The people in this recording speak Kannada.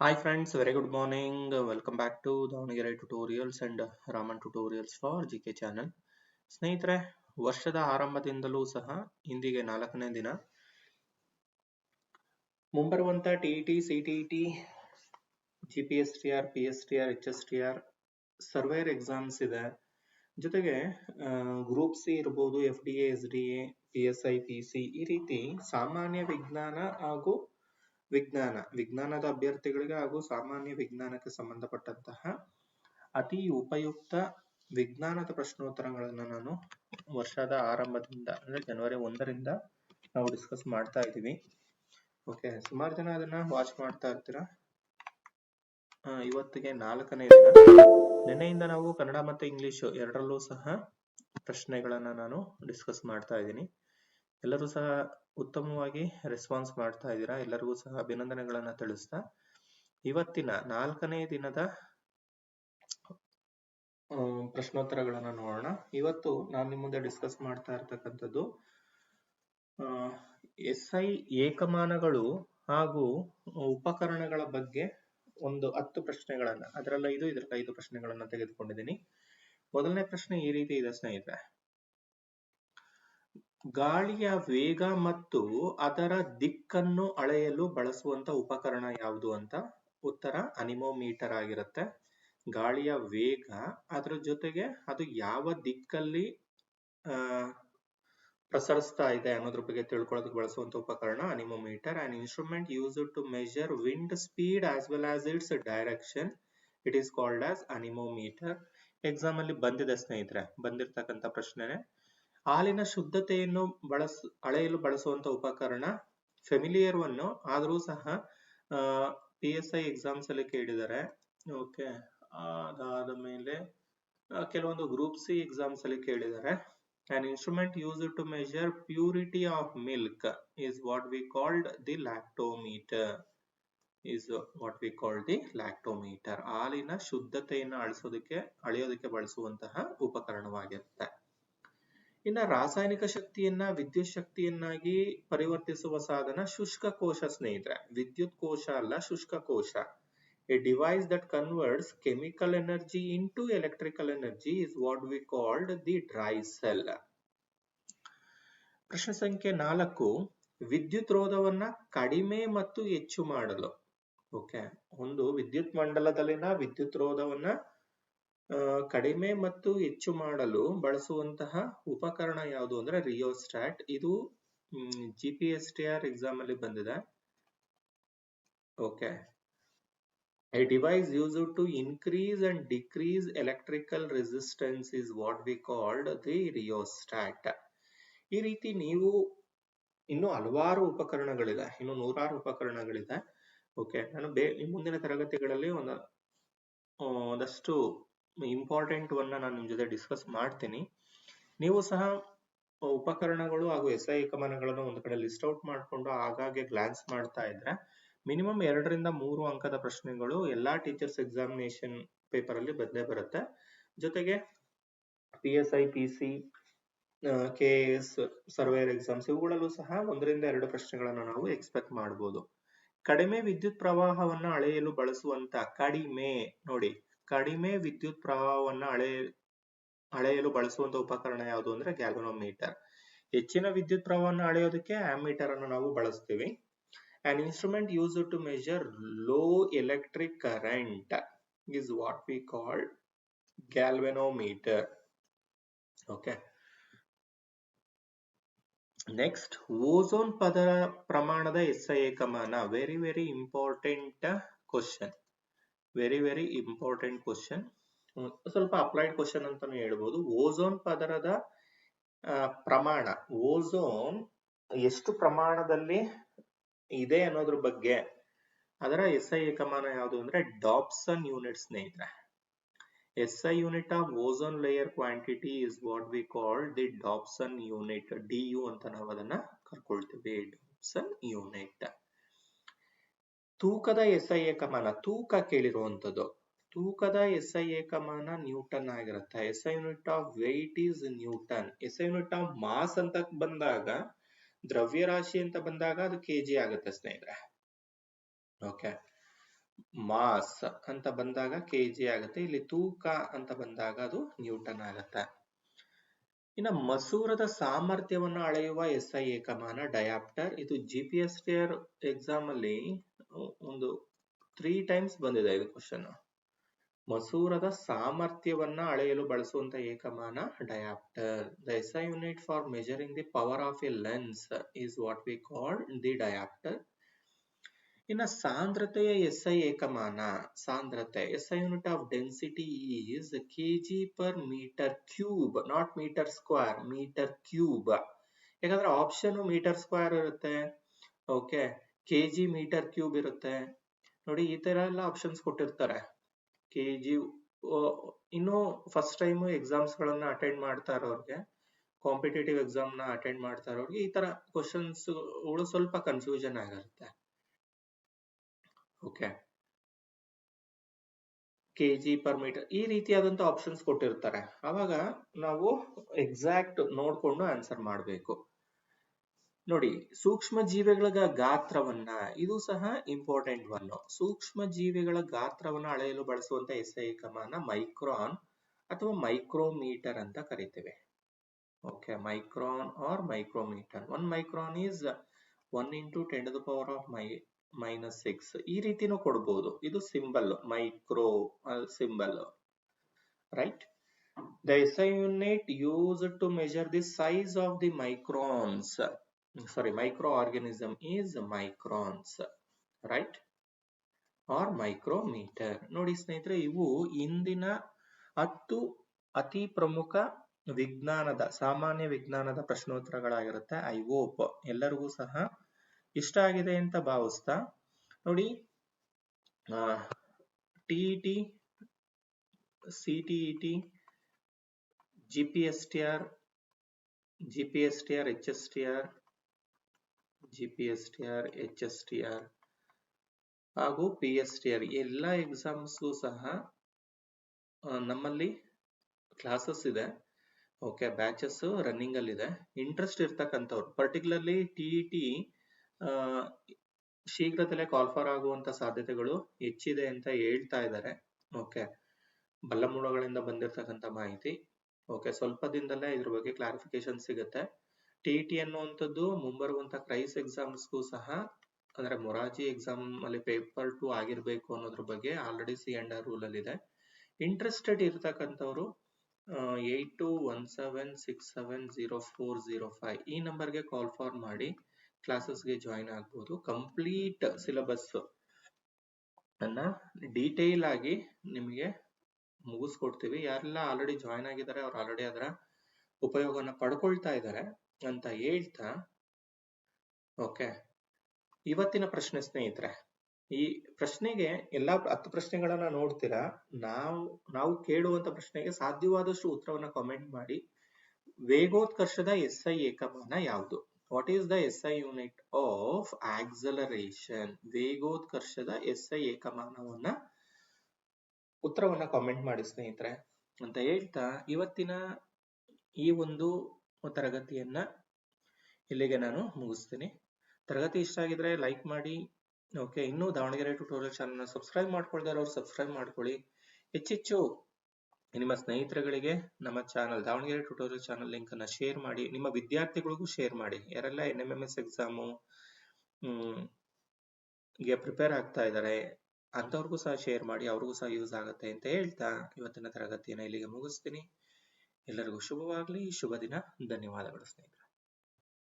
Hi friends, very good morning. Welcome back to Davanagere tutorials and Raman tutorials for G K channel ಸ್ನೇಹಿತರೆ ವರ್ಷದ ಆರಂಭದಿಂದಲೂ ಸಹ ಇಂದಿಗೆ ನಾಲ್ಕನೇ ದಿನ ಮುಂಬರುವಂತ TET CTET G P S T R P S T R H S T R surveyor exams ಇದೆ ಜೊತೆಗೆ ಗ್ರೂಪ್ ಸಿ ಇರ್ಬೋದು F D S D A P S I P C ಈ ರೀತಿ ಸಾಮಾನ್ಯ ವಿಜ್ಞಾನ ಹಾಗೂ ವಿಜ್ಞಾನ. ವಿಜ್ಞಾನದ ಅಭ್ಯರ್ಥಿಗಳಿಗೆ ಹಾಗೂ ಸಾಮಾನ್ಯ ವಿಜ್ಞಾನಕ್ಕೆ ಸಂಬಂಧಪಟ್ಟಂತಹ ಅತಿ ಉಪಯುಕ್ತ ವಿಜ್ಞಾನದ ಪ್ರಶ್ನೋತ್ತರಗಳನ್ನ ನಾನು ವರ್ಷದ ಆರಂಭದಿಂದ, ಅಂದ್ರೆ ಜನವರಿ ಒಂದರಿಂದ ನಾವು ಡಿಸ್ಕಸ್ ಮಾಡ್ತಾ ಇದ್ದೀವಿ. ಓಕೆ ಸುಮಾರು ಜನ ಅದನ್ನ ವಾಚ್ ಮಾಡ್ತಾ ಇರ್ತೀರಾ? ಇವತ್ತಿಗೆ ನಾಲ್ಕನೇ ದಿನ. ನಿನ್ನೆಯಿಂದ ನಾವು ಕನ್ನಡ ಮತ್ತು ಇಂಗ್ಲಿಷ್ ಎರಡರಲ್ಲೂ ಸಹ ಪ್ರಶ್ನೆಗಳನ್ನ ನಾನು ಡಿಸ್ಕಸ್ ಮಾಡ್ತಾ ಇದ್ದೀನಿ. ಎಲ್ಲರೂ ಸಹ ಉತ್ತಮವಾಗಿ ರೆಸ್ಪಾನ್ಸ್ ಮಾಡ್ತಾ ಇದ್ದೀರಾ? ಎಲ್ಲರಿಗೂ ಸಹ ಅಭಿನಂದನೆಗಳನ್ನ ತಿಳಿಸ್ತಾ. ಇವತ್ತಿನ ನಾಲ್ಕನೇ ದಿನದ ಪ್ರಶ್ನೋತ್ತರಗಳನ್ನ ನೋಡೋಣ. ಇವತ್ತು ನಾನು ನಿಮ್ಮ ಮುಂದೆ ಡಿಸ್ಕಸ್ ಮಾಡ್ತಾ ಇರ್ತಕ್ಕಂಥದ್ದು ಎಸ್ ಐ ಏಕಮಾನಗಳು ಹಾಗೂ ಉಪಕರಣಗಳ ಬಗ್ಗೆ ಒಂದು ಹತ್ತು ಪ್ರಶ್ನೆಗಳನ್ನ, ಅದರಲ್ಲ ಐದು ಇದರಲ್ಲಿ ಐದು ಪ್ರಶ್ನೆಗಳನ್ನ ತೆಗೆದುಕೊಂಡಿದ್ದೀನಿ. ಮೊದಲನೇ ಪ್ರಶ್ನೆ ಈ ರೀತಿ ಇದೆ ಸ್ನೇಹಿತರೆ. ಗಾಳಿಯ ವೇಗ ಮತ್ತು ಅದರ ದಿಕ್ಕನ್ನು ಅಳೆಯಲು ಬಳಸುವಂತ ಉಪಕರಣ ಯಾವುದು ಅಂತ ಉತ್ತರ ಅನಿಮೋಮೀಟರ್ ಆಗಿರುತ್ತೆ. ಗಾಳಿಯ ವೇಗ ಅದರ ಜೊತೆಗೆ ಅದು ಯಾವ ದಿಕ್ಕಲ್ಲಿ ಪ್ರಸರಿಸ್ತಾ ಇದೆ ಅನ್ನೋದ್ರ ಬಗ್ಗೆ ತಿಳ್ಕೊಳ್ಳೋದಕ್ಕೆ ಬಳಸುವಂತ ಉಪಕರಣ anemometer. And instrument use to measure wind speed as well as its direction it is called as anemometer. Exam ಅಲ್ಲಿ ಬಂದಿದೆ ಸ್ನೇಹಿತರೆ ಬಂದಿರತಕ್ಕಂತ ಪ್ರಶ್ನೆನೆ. ಹಾಲಿನ ಶುದ್ಧತೆಯನ್ನು ಬಳಸ, ಅಳೆಯಲು ಬಳಸುವಂತ ಉಪಕರಣ ಫೆಮಿಲಿಯರ್ ಅನ್ನು ಆದರೂ ಸಹ ಪಿ ಎಸ್ ಐ ಎಕ್ಸಾಮ್ಸ್ ಅಲ್ಲಿ ಕೇಳಿದ್ದಾರೆ. ಓಕೆ ಅದಾದ ಮೇಲೆ ಕೆಲವೊಂದು ಗ್ರೂಪ್ ಸಿ ಎಕ್ಸಾಮ್ಸ್ ಅಲ್ಲಿ ಕೇಳಿದ್ದಾರೆ. An instrument used to measure purity of milk is what we called the lactometer is what we call the lactometer ಹಾಲಿನ ಶುದ್ಧತೆಯನ್ನು ಅಳಿಸೋದಕ್ಕೆ, ಅಳೆಯೋದಕ್ಕೆ ಬಳಸುವಂತಹ ಉಪಕರಣವಾಗಿರುತ್ತೆ. ಇನ್ನ ರಾಸಾಯನಿಕ ಶಕ್ತಿಯನ್ನ, ವಿದ್ಯುತ್ ಶಕ್ತಿಯನ್ನಾಗಿ ಪರಿವರ್ತಿಸುವ ಸಾಧನ ಶುಷ್ಕ ಕೋಶ ಸ್ನೇಹಿತರೆ. ವಿದ್ಯುತ್ ಕೋಶ ಅಲ್ಲ, ಶುಷ್ಕ ಕೋಶ. A device that converts chemical energy into electrical energy is what we called the dry cell ಪ್ರಶ್ನೆ ಸಂಖ್ಯೆ ನಾಲ್ಕು, ವಿದ್ಯುತ್ ರೋಧವನ್ನ ಕಡಿಮೆ ಮತ್ತು ಹೆಚ್ಚು ಮಾಡಲು. ಓಕೆ ಒಂದು ವಿದ್ಯುತ್ ಮಂಡಲದಲ್ಲಿನ ವಿದ್ಯುತ್ ರೋಧವನ್ನ ಕಡಿಮೆ ಮತ್ತು ಹೆಚ್ಚು ಮಾಡಲು ಬಳಸುವಂತಹ ಉಪಕರಣ ಯಾವುದು ಅಂದ್ರೆ ರಿಯೋಸ್ಟಾಟ್ ಇದು G P S T R exam ಅಲ್ಲಿ ಬಂದಿದೆ. Okay A device used to increase and decrease electrical resistance is what we called the rheostat. ಈ ರೀತಿ ನೀವು ಇನ್ನು ಹಲವಾರು ಉಪಕರಣಗಳಿದೆ, ಇನ್ನು ನೂರಾರು ಉಪಕರಣಗಳಿದೆ. ಓಕೆ ನಾನು ಬೇ ಮುಂದಿನ ತರಗತಿಗಳಲ್ಲಿ ಒಂದು, ಒಂದಷ್ಟು ಇಂಪಾರ್ಟೆಂಟ್ ವನ್ನ ನಾನು ನಿಮ್ ಜೊತೆ ಡಿಸ್ಕಸ್ ಮಾಡ್ತೀನಿ. ನೀವು ಸಹ ಉಪಕರಣಗಳು ಹಾಗೂ ಎಸ್ ಐ ಕಮಾನಗಳನ್ನು ಒಂದು ಕಡೆ ಲಿಸ್ಟ್ ಔಟ್ ಮಾಡಿಕೊಂಡು ಆಗಾಗ್ಗೆ ಗ್ಲಾನ್ಸ್ ಮಾಡ್ತಾ ಇದ್ರೆ ಮಿನಿಮಮ್ ಎರಡರಿಂದ ಮೂರು ಅಂಕದ ಪ್ರಶ್ನೆಗಳು ಎಲ್ಲಾ ಟೀಚರ್ಸ್ ಎಕ್ಸಾಮಿನೇಷನ್ ಪೇಪರ್ ಅಲ್ಲಿ ಬಂದೇ ಬರುತ್ತೆ. ಜೊತೆಗೆ P S I P C K S surveyor exams ಇವುಗಳಲ್ಲೂ ಸಹ ಒಂದರಿಂದ ಎರಡು ಪ್ರಶ್ನೆಗಳನ್ನು ನಾವು ಎಕ್ಸ್ಪೆಕ್ಟ್ ಮಾಡಬಹುದು ಕಡಿಮೆ ವಿದ್ಯುತ್ ಪ್ರವಾಹವನ್ನು ಅಳೆಯಲು ಬಳಸುವಂತ ಕಡಿಮೆ, ನೋಡಿ ಕಡಿಮೆ ವಿದ್ಯುತ್ ಪ್ರವಾಹವನ್ನು ಅಳೆ, ಅಳೆಯಲು ಬಳಸುವಂತ ಉಪಕರಣ ಯಾವುದು ಅಂದ್ರೆ ಗ್ಯಾಲ್ವನೋಮೀಟರ್ ಹೆಚ್ಚಿನ ವಿದ್ಯುತ್ ಪ್ರವಾಹವನ್ನು ಅಳೆಯೋದಕ್ಕೆ ಆಮೀಟರ್ ಅನ್ನು ನಾವು ಬಳಸ್ತೀವಿ An instrument used to measure low electric current is what we call galvanometer. Okay. Next ozone ಪದರ ಪ್ರಮಾಣದ S I ಏಕಮಾನ very very important question very very important question ಸ್ವಲ್ಪ ಅಪ್ಲೈಡ್ ಕ್ವಶನ್ ಅಂತಾನು ಹೇಳ್ಬೋದು. ಓಝೋನ್ ಪದರದ ಪ್ರಮಾಣ ಓಝೋನ್ ಎಷ್ಟು ಪ್ರಮಾಣದಲ್ಲಿ ಇದೆ ಅನ್ನೋದ್ರ ಬಗ್ಗೆ. ಅದರ ಎಸ್ ಐ ಏಕಮಾನ ಯಾವುದು ಅಂದ್ರೆ ಡಾಪ್ಸನ್ ಯೂನಿಟ್ ಸ್ನೇಹಿತರೆ. S I unit of ozone layer quantity is what we call the Dobson unit D U ಅಂತ ನಾವು ಅದನ್ನ ಕರ್ಕೊಳ್ತೀವಿ. ಡಾಪ್ಸನ್ ಯೂನಿಟ್ ತೂಕದ ಎಸ್ ಐ ಏಕಮಾನ, ತೂಕ ಕೇಳಿರುವಂಥದ್ದು. ತೂಕದ ಎಸ್ ಐ ಏಕಮಾನ ನ್ಯೂಟನ್ ಆಗಿರುತ್ತೆ. S I unit of weight is newton. S I unit of mass ಅಂತ ಬಂದಾಗ, ದ್ರವ್ಯರಾಶಿ ಅಂತ ಬಂದಾಗ ಅದು ಕೆಜಿ ಆಗುತ್ತೆ ಸ್ನೇಹಿತರೆ. ಓಕೆ. ಮಾಸ್ ಅಂತ ಬಂದಾಗ ಕೆಜಿ ಆಗುತ್ತೆ. ಇಲ್ಲಿ ತೂಕ ಅಂತ ಬಂದಾಗ ಅದು ನ್ಯೂಟನ್ ಆಗುತ್ತೆ. ಇನ್ನು ಮಸೂರದ ಸಾಮರ್ಥ್ಯವನ್ನು ಅಳೆಯುವ ಎಸ್ ಐ ಏಕಮಾನ ಡಯಾಪ್ಟರ್. ಇದು G P S T R exam ಅಲ್ಲಿ ಒಂದು ತ್ರೀ ಟೈಮ್ಸ್ ಬಂದಿದೆ ಇದು ಕ್ವಶನ್ ಮಸೂರದ ಸಾಮರ್ಥ್ಯವನ್ನ ಅಳೆಯಲು ಬಳಸುವಂತ ಏಕಮಾನ dioptre. The S I unit for measuring the power of a lens is what we call the dioptre ಇನ್ನ ಸಾಂದ್ರತೆಯ ಎಸ್ ಐ ಏಕಮಾನ. ಸಾಂದ್ರತೆ S I unit of density is K G per metre cube, not metre square, metre cube. ಯಾಕಂದ್ರೆ ಆಪ್ಷನ್ ಮೀಟರ್ ಸ್ಕ್ವೇರ್ ಇರುತ್ತೆ, okay? K G metre cube ಇರುತ್ತೆ. ನೋಡಿ, ಈ ತರ ಎಲ್ಲ ಆಪ್ಷನ್ಸ್ ಕೊಟ್ಟಿರ್ತಾರೆ. ಕೆ ಜಿ ಇನ್ನು ಫಸ್ಟ್ ಟೈಮ್ ಎಕ್ಸಾಮ್ಸ್ ಗಳನ್ನ ಅಟೆಂಡ್ ಮಾಡ್ತಾ ಇರೋರ್ಗೆ, ಕಾಂಪಿಟೇಟಿವ್ ಎಕ್ಸಾಮ್ನ ಅಟೆಂಡ್ ಮಾಡ್ತಾ ಇರೋರ್ಗೆ ಈ ತರ ಕ್ವಶನ್ಸ್ ಸ್ವಲ್ಪ ಕನ್ಫ್ಯೂಷನ್ ಆಗಿರುತ್ತೆ. ಓಕೆ ಕೆಜಿ ಪರ್ ಮೀಟರ್ ಈ ರೀತಿಯಾದಂತ ಆಪ್ಷನ್ಸ್ ಕೊಟ್ಟಿರ್ತಾರೆ. ಅವಾಗ ನಾವು ಎಕ್ಸಾಕ್ಟ್ ನೋಡ್ಕೊಂಡು ಆನ್ಸರ್ ಮಾಡಬೇಕು. ನೋಡಿ, ಸೂಕ್ಷ್ಮ ಜೀವಿಗಳ ಗಾತ್ರವನ್ನ, ಇದು ಸಹ ಇಂಪಾರ್ಟೆಂಟ್ ಒನ್ ಸೂಕ್ಷ್ಮ ಜೀವಿಗಳ ಗಾತ್ರವನ್ನ ಅಳೆಯಲು ಬಳಸುವಂತ ಎಸ್ ಕಮಾನ ಮೈಕ್ರಾನ್ ಅಥವಾ ಮೈಕ್ರೋಮೀಟರ್ ಅಂತ ಕರಿತೇವೆ. Okay micron or micrometre one micron is one into ten the power of my minus six ಈ ರೀತಿನೂ ಕೊಡ್ಬೋದು. ಇದು symbol micro symbol right the S I unit use to measure the size of the microns sorry microorganism is microns right or micrometre ನೋಡಿ ಸ್ನೇಹಿತರೆ, ಇವು ಇಂದಿನ ಹತ್ತು ಅತಿ ಪ್ರಮುಖ ವಿಜ್ಞಾನದ, ಸಾಮಾನ್ಯ ವಿಜ್ಞಾನದ ಪ್ರಶ್ನೋತ್ತರಗಳಾಗಿರುತ್ತೆ. ಐ ಹೋಪ್ ಎಲ್ಲರಿಗೂ ಸಹ ಇಷ್ಟ ಆಗಿದೆ ಅಂತ ಭಾವಿಸ್ತಾ ನೋಡಿ TET T G P S T R G P S T R H S T R G P S T R H S T R ಹಾಗೂ ಪಿ ಎಸ್ ಟಿ ಆರ್ ಎಲ್ಲ ಎಕ್ಸಾಮ್ಸ್ಗೂ ಸಹ ನಮ್ಮಲ್ಲಿ ಕ್ಲಾಸಸ್ ಇದೆ. ಓಕೆ ಬ್ಯಾಚಸ್ ರನ್ನಿಂಗ್ ಅಲ್ಲಿ ಇದೆ ಇಂಟ್ರೆಸ್ಟ್ ಇರ್ತಕ್ಕಂಥವ್ರು ಪರ್ಟಿಕ್ಯುಲರ್ಲಿ ಟಿಇಟಿ ಶೀಘ್ರದಲ್ಲೇ ಕಾಲ್ಫರ್ ಆಗುವಂತ ಸಾಧ್ಯತೆಗಳು ಹೆಚ್ಚಿದೆ ಅಂತ ಹೇಳ್ತಾ ಇದ್ದಾರೆ. ಓಕೆ ಬಲ್ಲಮೂಲಗಳಿಂದ ಬಂದಿರತಕ್ಕಂತ ಮಾಹಿತಿ. ಓಕೆ ಸ್ವಲ್ಪ ದಿನದಲ್ಲೇ ಇದ್ರ ಬಗ್ಗೆ ಕ್ಲಾರಿಫಿಕೇಶನ್ ಸಿಗುತ್ತೆ. ಟಿ ಟಿ ಅನ್ನುವಂಥದ್ದು ಮುಂಬರುವಂತ ಕ್ರೈಸ್ ಎಕ್ಸಾಮ್ಸ್ಗೂ ಸಹ, ಅಂದ್ರೆ ಮೊರಾಜಿ ಎಕ್ಸಾಮ್ ಅಲ್ಲಿ ಪೇಪರ್ ಟು ಆಗಿರ್ಬೇಕು ಅನ್ನೋದ್ರ ಬಗ್ಗೆ already C and R rule ಅಲ್ಲಿ ಇದೆ interested ಇರತಕ್ಕಂಥವ್ರು eight two one seven six seven zero four zero five ಈ ನಂಬರ್ಗೆ ಕಾಲ್ ಫಾರ್ ಮಾಡಿ. ಕ್ಲಾಸಸ್ಗೆ ಜಾಯಿನ್ ಆಗ್ಬೋದು. ಕಂಪ್ಲೀಟ್ ಸಿಲೆಬಸ್ ಅನ್ನ ಡೀಟೇಲ್ ಆಗಿ ನಿಮಗೆ ಮುಗಿಸ್ಕೊಡ್ತೀವಿ. ಯಾರೆಲ್ಲ ಆಲ್ರೆಡಿ ಜಾಯಿನ್ ಆಗಿದ್ದಾರೆ, ಅವ್ರು ಆಲ್ರೆಡಿ ಅದರ ಉಪಯೋಗನ ಪಡ್ಕೊಳ್ತಾ ಇದ್ದಾರೆ ಅಂತ ಹೇಳ್ತಾ ಓಕೆ ಇವತ್ತಿನ ಪ್ರಶ್ನೆ ಸ್ನೇಹಿತರೆ, ಈ ಪ್ರಶ್ನೆಗೆ ಎಲ್ಲಾ ಹತ್ತು ಪ್ರಶ್ನೆಗಳನ್ನ ನೋಡ್ತೀರಾ? ನಾವು ನಾವು ಕೇಳುವಂತ ಪ್ರಶ್ನೆಗೆ ಸಾಧ್ಯವಾದಷ್ಟು ಉತ್ತರವನ್ನ ಕಾಮೆಂಟ್ ಮಾಡಿ. ವೇಗೋತ್ಕರ್ಷದ ಎಸ್ ಐ ಏಕಮಾನ ಯಾವುದು? What is the S I unit of acceleration ವೇಗೋತ್ಕರ್ಷದ S I ಏಕಮಾನವನ್ನ ಉತ್ತರವನ್ನ ಕಾಮೆಂಟ್ ಮಾಡಿ ಸ್ನೇಹಿತರೆ. ಅಂತ ಹೇಳ್ತಾ ಇವತ್ತಿನ ಈ ಒಂದು ತರಗತಿಯನ್ನ ಇಲ್ಲಿಗೆ ನಾನು ಮುಗಿಸ್ತೀನಿ. ತರಗತಿ ಇಷ್ಟ ಆಗಿದ್ರೆ ಲೈಕ್ ಮಾಡಿ. ಓಕೆ ಇನ್ನೂ ದಾವಣಗೆರೆ ಟ್ಯೂಟೋರಿಯಲ್ ಚಾನಲ್ನ ಸಬ್ಸ್ಕ್ರೈಬ್ ಮಾಡ್ಕೊಳ್ದಾರ ಅವ್ರು ಸಬ್ಸ್ಕ್ರೈಬ್ ಮಾಡ್ಕೊಳ್ಳಿ. ಹೆಚ್ಚೆಚ್ಚು ನಿಮ್ಮ ಸ್ನೇಹಿತರುಗಳಿಗೆ ನಮ್ಮ channel Davanagere tutorial channel link ಅನ್ನ ಶೇರ್ ಮಾಡಿ, ನಿಮ್ಮ ವಿದ್ಯಾರ್ಥಿಗಳಿಗೂ ಶೇರ್ ಮಾಡಿ. ಯಾರೆಲ್ಲ N M M S exam ಗೆ ಪ್ರಿಪೇರ್ ಆಗ್ತಾ ಇದ್ದಾರೆ ಅಂಥವ್ರಿಗೂ ಸಹ ಶೇರ್ ಮಾಡಿ, ಅವ್ರಿಗೂ ಸಹ ಯೂಸ್ ಆಗುತ್ತೆ ಅಂತ ಹೇಳ್ತಾ ಇವತ್ತಿನ ತರಗತಿಯನ್ನು ಇಲ್ಲಿಗೆ ಮುಗಿಸ್ತೀನಿ. ಎಲ್ಲರಿಗೂ ಶುಭವಾಗಲಿ ಶುಭ ದಿನ ಧನ್ಯವಾದಗಳು ಸ್ನೇಹಿತರೆ.